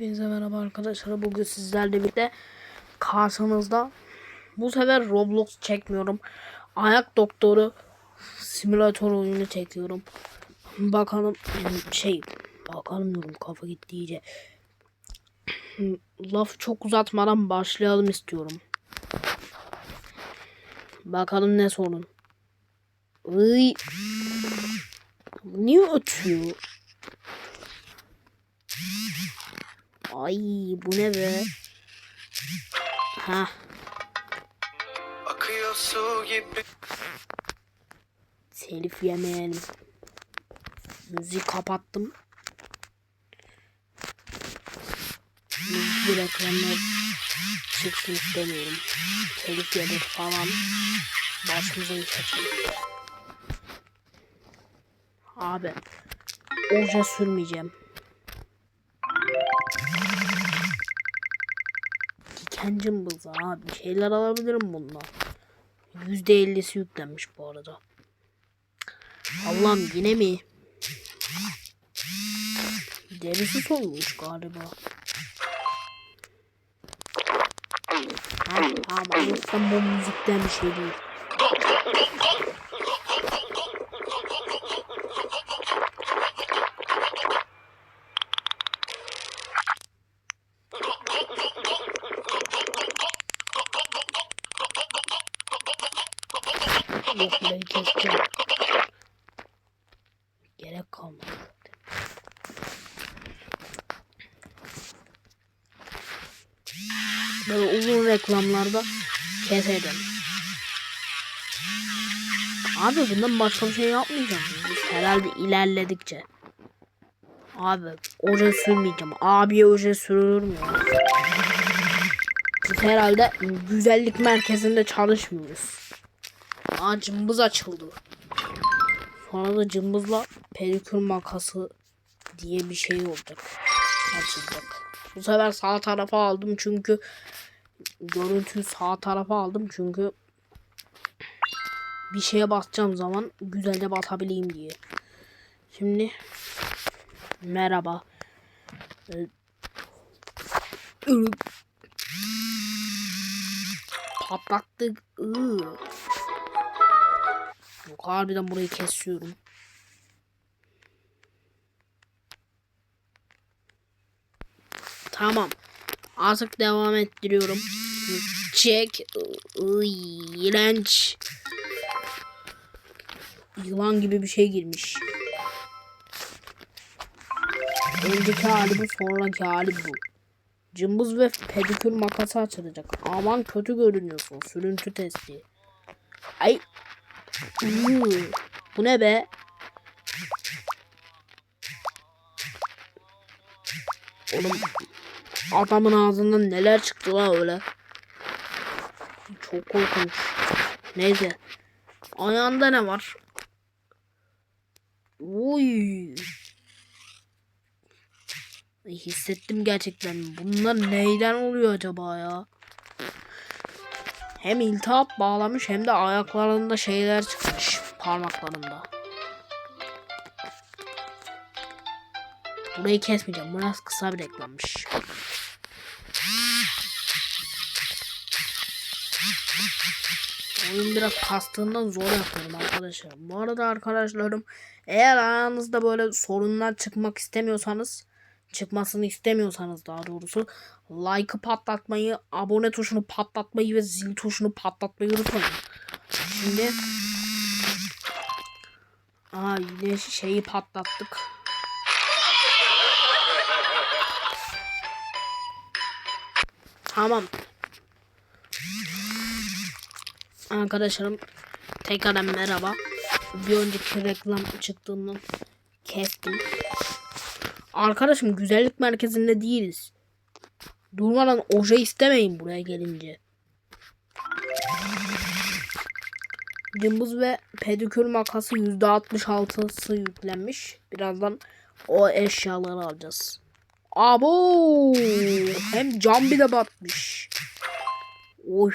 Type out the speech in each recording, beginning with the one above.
Hepinize merhaba arkadaşlar. Bugün sizlerle birlikte karşınızda bu sefer Roblox çekmiyorum. Ayak doktoru simülatör oyunu çekiyorum. Bakalım şey bakalım diyorum kafa gitti iyice. Laf çok uzatmadan başlayalım istiyorum. Bakalım ne sorun. Iy. Niye ötüyor? Ay bu ne be? Ha Akıyor su gibi telif yemeyelim. Müziği kapattım. Müzik reklamlar çıksın istemiyorum. Telif yedik falan. Başımıza iş açalım. Abi. Oje sürmeyeceğim. Cımbızı abi. Bir şeyler alabilirim bundan. %50'si yüklenmiş bu arada. Allah'ım yine mi? Derisi solmuş galiba. Ha, anlatsam bu müzikten bir şey değil. Burayı keseceğim. Gerek kalmadı. Böyle uzun reklamlarda keserim. Abi bundan başka bir şey yapmayacağım. Herhalde ilerledikçe. Abi oje sürmeyeceğim. Abiye oje sürülür mü? Biz herhalde güzellik merkezinde çalışmıyoruz. Aa cımbız açıldı. Sonra da cımbızla pedikür makası diye bir şey olacak. Açılacak. Bu sefer sağ tarafa aldım çünkü görüntüyü sağ tarafa aldım çünkü bir şeye basacağım zaman güzelce batabileyim diye. Şimdi merhaba. Patlattık. Iı. Yok harbiden burayı kesiyorum. Tamam. Artık devam ettiriyorum. Çek. Iy, iğrenç. Yılan gibi bir şey girmiş. Önceki hali bu, sonraki hali bu. Cımbız ve pedikür makası açılacak. Aman kötü görünüyorsun. Sürüntü testi. Ay. Bu ne be? Oğlum adamın ağzından neler çıktı la öyle. Çok korkunç. Neyse. Ayağında ne var? Uy. Hissettim gerçekten. Bunlar neyden oluyor acaba ya? Hem iltihap bağlamış hem de ayaklarında şeyler çıkmış. Parmaklarında. Burayı kesmeyeceğim. Biraz kısa bir reklammış. Oyun biraz kastığından zor yapıyorum arkadaşlar. Bu arada arkadaşlarım eğer aranızda böyle sorunlar çıkmak istemiyorsanız çıkmasını istemiyorsanız daha doğrusu like'ı patlatmayı, abone tuşunu patlatmayı ve zil tuşunu patlatmayı unutmayın. Şimdi Aa yine şeyi patlattık. Tamam. Arkadaşlarım tekrardan merhaba. Bir önceki reklam çıktığından kestim. Arkadaşım güzellik merkezinde değiliz. Durmadan oje istemeyin buraya gelince. Cımbız ve pedikür makası %66'sı yüklenmiş. Birazdan o eşyaları alacağız. Abo! Hem cam bile batmış. Oy.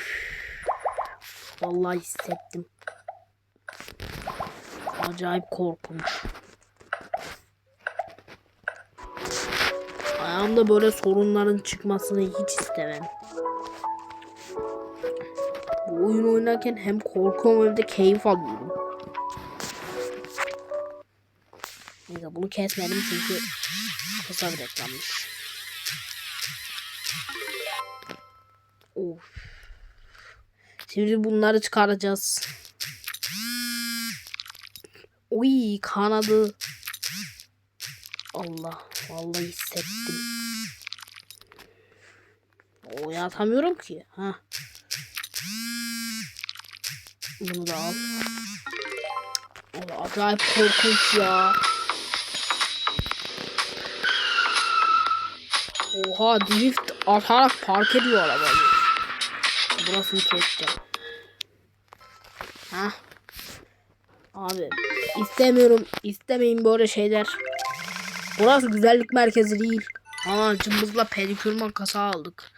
Vallahi hissettim. Acayip korkunç. Ayağımda böyle sorunların çıkmasını hiç istemem. Bu oyun oynarken hem korkuyorum hem de keyif alıyorum. Neyse bunu kesmedim çünkü kısa bir reklammış. Of. Şimdi bunları çıkaracağız. Oy kanadı. Allah vallahi hissettim. O yatamıyorum ki. Ha. Bunu da al. Allah acayip korkunç ya. Oha drift atarak park ediyor arabayı. Burasını keseceğim. Ha. Abi istemiyorum. istemeyin böyle şeyler. Burası güzellik merkezi değil. Ama cımbızla pedikür makası aldık.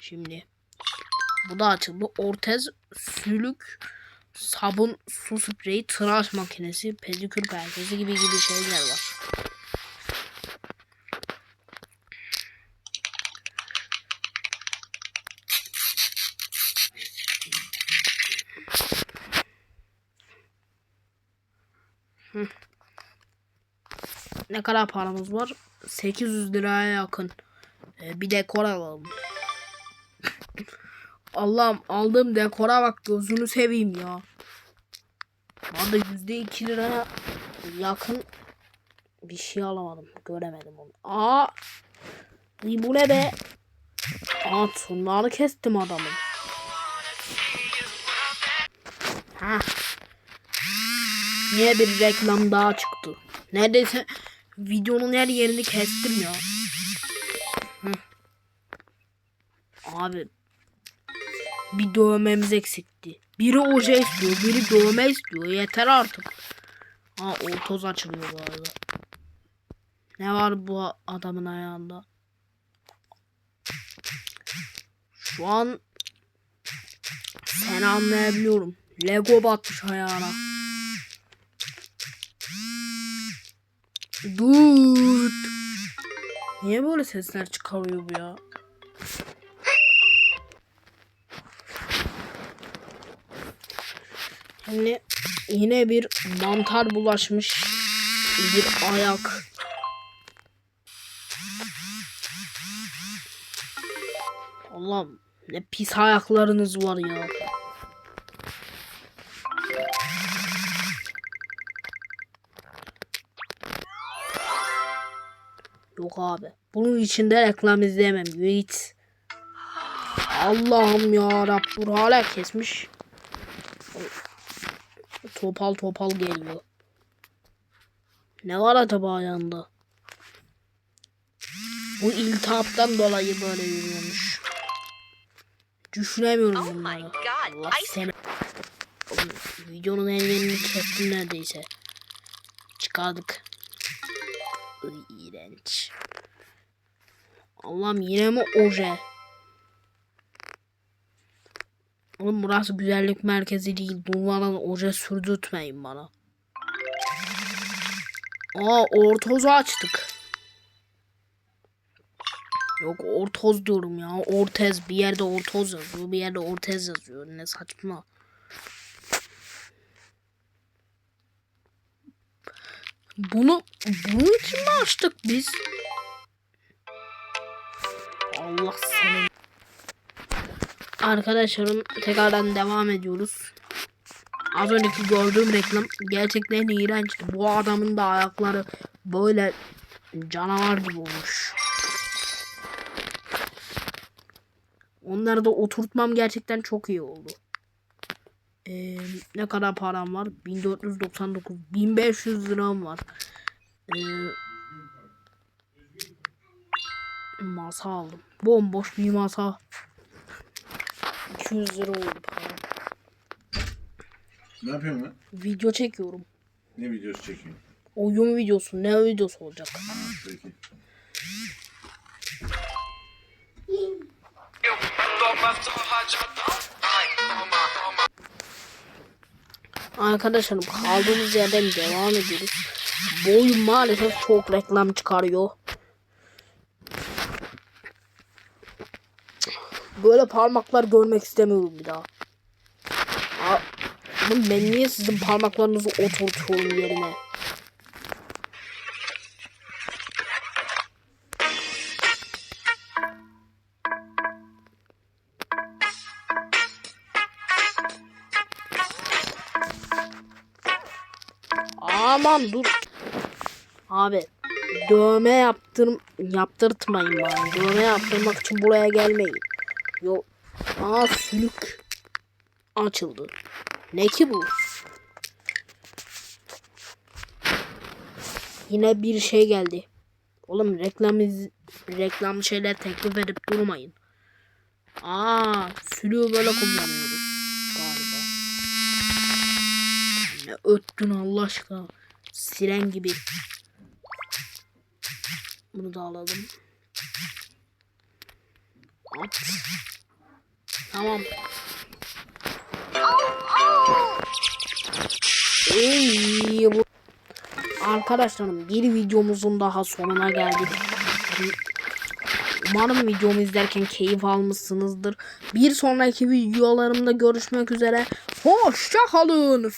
Şimdi. Bu da açıldı. Ortez, sülük, sabun, su spreyi, tıraş makinesi, pedikür merkezi gibi gibi şeyler var. Ne kadar paramız var? 800 liraya yakın. Ee, bir dekor alalım. Allah'ım aldığım dekora bak gözünü seveyim ya. Bana %2 liraya yakın bir şey alamadım. Göremedim onu. Aa! Bu ne be? Aa tırnağını kestim adamın. Ha. Niye bir reklam daha çıktı? Neredeyse videonun her yerini kestim ya. Abi bir dövmemiz eksikti. Biri oje istiyor, biri dövme istiyor. Yeter artık. Ha ortoz açılıyor bu arada. Ne var bu adamın ayağında? Şu an seni anlayabiliyorum. Lego batmış ayağına. Dur. Niye böyle sesler çıkarıyor bu ya? Şimdi yine bir mantar bulaşmış bir ayak. Allah'ım ne pis ayaklarınız var ya. Yok abi. Bunun içinde reklam izleyemem. Hiç. Allah'ım ya Rabbur hala kesmiş. Topal topal geliyor. Ne var acaba ayağında? Bu iltihaptan dolayı böyle yürüyormuş. Düşünemiyorum Oh bunları. Allah seni. Videonun en yerini kestim neredeyse. Çıkardık. Iy, iğrenç. Allah'ım yine mi oje? Oğlum burası güzellik merkezi değil. Durmadan oje sürdürtmeyin bana. Aa ortozu açtık. Yok ortoz diyorum ya. Ortez bir yerde ortoz yazıyor. Bir yerde ortez yazıyor. Ne saçma. Bunu bunun için mi açtık biz? Allah seni. Arkadaşlarım tekrardan devam ediyoruz. Az önceki gördüğüm reklam gerçekten iğrençti. Bu adamın da ayakları böyle canavar gibi olmuş. Onları da oturtmam gerçekten çok iyi oldu. Ee, ne kadar param var? 1499 1500 liram var. Ee, masa aldım. Bomboş bir masa. 200 lira oldu para. Ne yapıyorsun lan? Video çekiyorum. Ne videosu çekiyorsun? Oyun videosu. Ne videosu olacak? Peki. Arkadaşlar kaldığımız yerden devam ediyoruz. Bu oyun maalesef çok reklam çıkarıyor. Böyle parmaklar görmek istemiyorum bir daha. Aa, ben niye sizin parmaklarınızı oturtuyorum yerine? Aman dur. Abi dövme yaptırm yaptırtmayın bana. Dövme yaptırmak için buraya gelmeyin. Yok. Aa sülük açıldı. Ne ki bu? Yine bir şey geldi. Oğlum reklam iz- reklam şeyler teklif edip durmayın. Aa sülüğü böyle kullanıyoruz galiba. Ne öttün Allah aşkına. Siren gibi. Bunu da alalım. At. Tamam. Ey, bu... Arkadaşlarım bir videomuzun daha sonuna geldik. Umarım videomu izlerken keyif almışsınızdır. Bir sonraki videolarımda görüşmek üzere. Hoşça kalın.